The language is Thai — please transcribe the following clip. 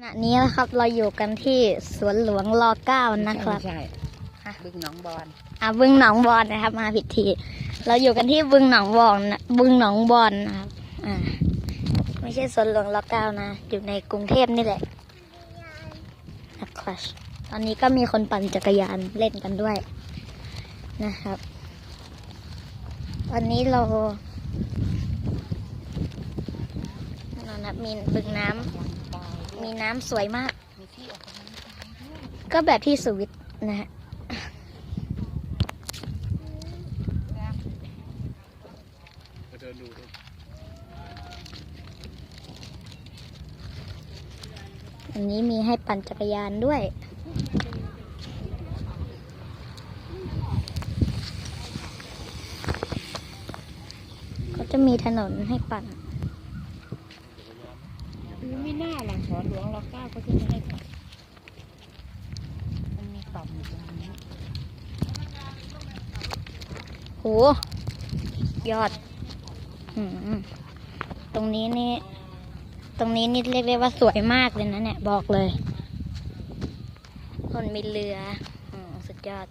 ขณะนี้นะครับเราอยู่กันที่สวนหลวงรอเก้านะครับใช่ฮะบึงหนองบอนอะบึงหนองบอนนะครับ มาผิดทีเราอยู่กันที่บึงหนองบอนนะบึงหนองบอนนะครับอ่าไม่ใช่สวนหลวงรอเก้านะ อยู่ในกรุงเทพนี่แหละนะครับตอนนี้ก็มีคนปั่นจักรยานเล่นกันด้วยนะครับวันนี้เรานั่นนะมีบึงน้ำ มีน้ำสวยมาก มีที่ออกกำลังกายด้วยก็แบบที่สวิตนะฮะไปเดินดูดูอันนี้มีให้ปั่นจักรยานด้วยก็จะมีถนนให้ปั่น ไม่น่า หลังสอนหลวงรอเก้าก็จะไม่ให้ขับมันมีต่อมอยู่ตรงนี้โหยอดอืมตรงนี้นี่ ตรงนี้นี่เรียกได้ว่าสวยมากเลยนะเนี่ย บอกเลย คนมีเรือ อืมสุดยอด